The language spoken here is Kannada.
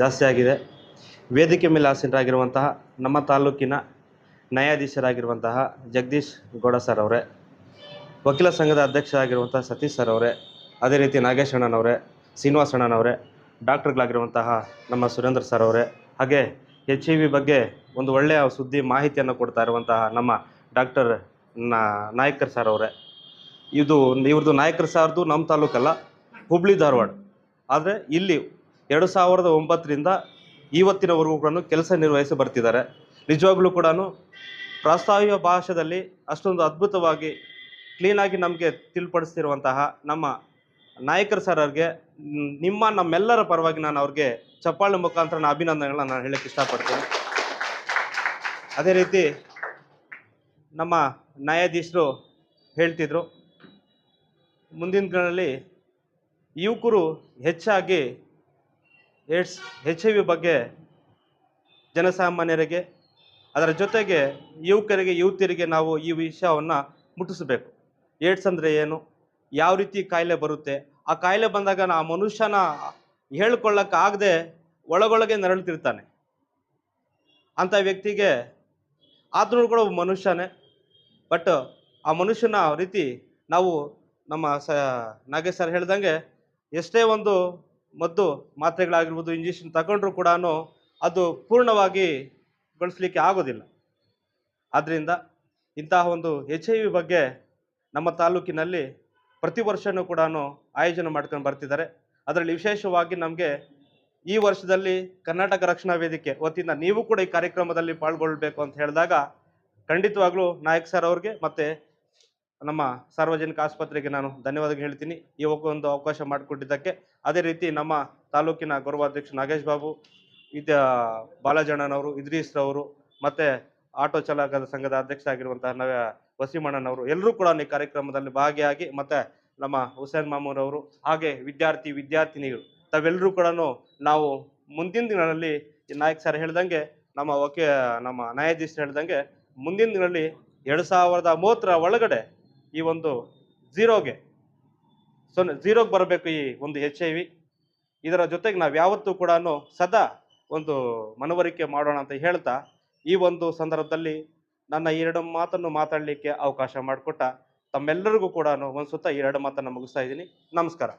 ಜಾಸ್ತಿ ಆಗಿದೆ. ವೇದಿಕೆ ಮೇಲೆ ಆಸೀನರಾಗಿರುವಂತಹ ನಮ್ಮ ತಾಲೂಕಿನ ನ್ಯಾಯಾಧೀಶರಾಗಿರುವಂತಹ ಜಗದೀಶ್ ಗೌಡ ಸರ್ ಅವರೇ, ವಕೀಲ ಸಂಘದ ಅಧ್ಯಕ್ಷರಾಗಿರುವಂತಹ ಸತೀಶ್ ಸರ್ ಅವರೇ, ಅದೇ ರೀತಿ ನಾಗೇಶ್ ಅಣ್ಣನವರೇ, ಶ್ರೀನಿವಾಸ್ ಅಣ್ಣನವರೇ, ಡಾಕ್ಟರ್ಗಳಾಗಿರುವಂತಹ ನಮ್ಮ ಸುರೇಂದ್ರ ಸರ್ ಅವರೇ, ಹಾಗೆ ಎಚ್ ಐ ವಿ ಬಗ್ಗೆ ಒಂದು ಒಳ್ಳೆಯ ಸುದ್ದಿ ಮಾಹಿತಿಯನ್ನು ಕೊಡ್ತಾ ಇರುವಂತಹ ನಮ್ಮ ಡಾಕ್ಟರ್ ನಾಯಕರ್ ಸರ್ ಅವರೇ. ಇದು ಇವ್ರದ್ದು ನಾಯಕರ್ ಸಾರ್ದು ನಮ್ಮ ತಾಲೂಕಲ್ಲ, ಹುಬ್ಳಿ ಧಾರವಾಡ. ಆದರೆ ಇಲ್ಲಿ ಎರಡು ಸಾವಿರದ ಒಂಬತ್ತರಿಂದ ಇವತ್ತಿನವರೆಗೂ ಕೂಡ ಕೆಲಸ ನಿರ್ವಹಿಸಿ ಬರ್ತಿದ್ದಾರೆ. ನಿಜವಾಗ್ಲೂ ಕೂಡ ಪ್ರಾಸ್ತಾವಿಕ ಭಾಷೆಯಲ್ಲಿ ಅಷ್ಟೊಂದು ಅದ್ಭುತವಾಗಿ ಕ್ಲೀನಾಗಿ ನಮಗೆ ತಿಳಿಪಡಿಸ್ತಿರುವಂತಹ ನಮ್ಮ ನಾಯಕರ ಸರ್ ಅವ್ರಿಗೆ, ನಿಮ್ಮ ನಮ್ಮೆಲ್ಲರ ಪರವಾಗಿ ನಾನು ಅವ್ರಿಗೆ ಚಪ್ಪಾಳೆ ಮುಖಾಂತರ ನಾನು ಅಭಿನಂದನೆಗಳನ್ನ ನಾನು ಹೇಳಕ್ಕೆ ಇಷ್ಟಪಡ್ತೀನಿ. ಅದೇ ರೀತಿ ನಮ್ಮ ನ್ಯಾಯಾಧೀಶರು ಹೇಳ್ತಿದ್ರು, ಮುಂದಿನ ದಿನಗಳಲ್ಲಿ ಯುವಕರು ಹೆಚ್ಚಾಗಿ ಏಡ್ಸ್ ಎಚ್ ಐ ವಿ ಬಗ್ಗೆ ಜನಸಾಮಾನ್ಯರಿಗೆ, ಅದರ ಜೊತೆಗೆ ಯುವಕರಿಗೆ, ಯುವತಿಯರಿಗೆ ನಾವು ಈ ವಿಷಯವನ್ನು ಮುಟ್ಟಿಸಬೇಕು. ಏಡ್ಸ್ ಅಂದರೆ ಏನು? ಯಾವ ರೀತಿ ಕಾಯಿಲೆ ಬರುತ್ತೆ? ಆ ಕಾಯಿಲೆ ಬಂದಾಗ ಆ ಮನುಷ್ಯನ ಹೇಳ್ಕೊಳ್ಳೋಕ್ಕಾಗದೆ ಒಳಗೊಳಗೆ ನರಳುತ್ತಿರ್ತಾನೆ ಅಂಥ ವ್ಯಕ್ತಿಗೆ ಆದ್ರೂ ಕೂಡ ಮನುಷ್ಯನೇ, ಬಟ್ ಆ ಮನುಷ್ಯನ ರೀತಿ ನಾವು ನಮ್ಮ ಸ ನಾಗೇಶ್ ಸರ್ ಹೇಳ್ದಂಗೆ ಎಷ್ಟೇ ಒಂದು ಮದ್ದು ಮಾತ್ರೆಗಳಾಗಿರ್ಬೋದು ಇಂಜೆಕ್ಷನ್ ತಗೊಂಡ್ರೂ ಕೂಡ ಅದು ಪೂರ್ಣವಾಗಿ ಬಳಸಲಿಕ್ಕೆ ಆಗೋದಿಲ್ಲ. ಆದ್ದರಿಂದ ಇಂತಹ ಒಂದು ಎಚ್ ಐ ವಿ ಬಗ್ಗೆ ನಮ್ಮ ತಾಲೂಕಿನಲ್ಲಿ ಪ್ರತಿ ವರ್ಷವೂ ಕೂಡ ಆಯೋಜನೆ ಮಾಡ್ಕೊಂಡು ಬರ್ತಿದ್ದಾರೆ. ಅದರಲ್ಲಿ ವಿಶೇಷವಾಗಿ ನಮಗೆ ಈ ವರ್ಷದಲ್ಲಿ ಕರ್ನಾಟಕ ರಕ್ಷಣಾ ವೇದಿಕೆ ವತಿಯಿಂದ ನೀವು ಕೂಡ ಈ ಕಾರ್ಯಕ್ರಮದಲ್ಲಿ ಪಾಲ್ಗೊಳ್ಬೇಕು ಅಂತ ಹೇಳಿದಾಗ ಖಂಡಿತವಾಗ್ಲೂ ನಾಯಕ್ ಸರ್ ಅವ್ರಿಗೆ ಮತ್ತು ನಮ್ಮ ಸಾರ್ವಜನಿಕ ಆಸ್ಪತ್ರೆಗೆ ನಾನು ಧನ್ಯವಾದ ಹೇಳ್ತೀನಿ. ಈ ಒಂದು ಅವಕಾಶ ಮಾಡಿಕೊಟ್ಟಿದ್ದಕ್ಕೆ. ಅದೇ ರೀತಿ ನಮ್ಮ ತಾಲೂಕಿನ ಗೌರವಾಧ್ಯಕ್ಷ ನಾಗೇಶ್ ಬಾಬು, ಇದ ಬಾಲಜಣ್ಣನವರು ಇದ್ರೀಸ್ರವರು ಮತ್ತು ಆಟೋ ಚಾಲಕರ ಸಂಘದ ಅಧ್ಯಕ್ಷರಾಗಿರುವಂತಹ ನವ ವಸೀಮಣ್ಣನವರು, ಎಲ್ಲರೂ ಕೂಡ ಈ ಕಾರ್ಯಕ್ರಮದಲ್ಲಿ ಭಾಗಿಯಾಗಿ, ಮತ್ತು ನಮ್ಮ ಹುಸೇನ್ ಮಾಮೂರವರು, ಹಾಗೆ ವಿದ್ಯಾರ್ಥಿ ವಿದ್ಯಾರ್ಥಿನಿಗಳು ತಾವೆಲ್ಲರೂ ಕೂಡ ನಾವು ಮುಂದಿನ ದಿನಗಳಲ್ಲಿ ನಾಯಕ್ ಸರ್ ಹೇಳ್ದಂಗೆ, ನಮ್ಮ ವಕೀ, ನಮ್ಮ ನ್ಯಾಯಾಧೀಶರು ಹೇಳ್ದಂಗೆ, ಮುಂದಿನ ದಿನಗಳಲ್ಲಿ ಎರಡು ಸಾವಿರದ ಮೂವತ್ತರ ಒಳಗಡೆ ಈ ಒಂದು ಝೀರೋಗೆ ಸೊನ್ನೆ ಝೀರೋಗೆ ಬರಬೇಕು ಈ ಒಂದು ಎಚ್ ಐ ವಿ ಇದರ ಜೊತೆಗೆ ನಾವು ಯಾವತ್ತೂ ಕೂಡ ಸದಾ ಒಂದು ಮನವರಿಕೆ ಮಾಡೋಣ ಅಂತ ಹೇಳ್ತಾ, ಈ ಒಂದು ಸಂದರ್ಭದಲ್ಲಿ ನನ್ನ ಎರಡು ಮಾತನ್ನು ಮಾತಾಡಲಿಕ್ಕೆ ಅವಕಾಶ ಮಾಡಿಕೊಟ್ಟ ತಮ್ಮೆಲ್ಲರಿಗೂ ಕೂಡ ಒಂದು ಸುತ್ತ ಎರಡು ಮಾತನ್ನು ಮುಗಿಸ್ತಾ ಇದ್ದೀನಿ. ನಮಸ್ಕಾರ.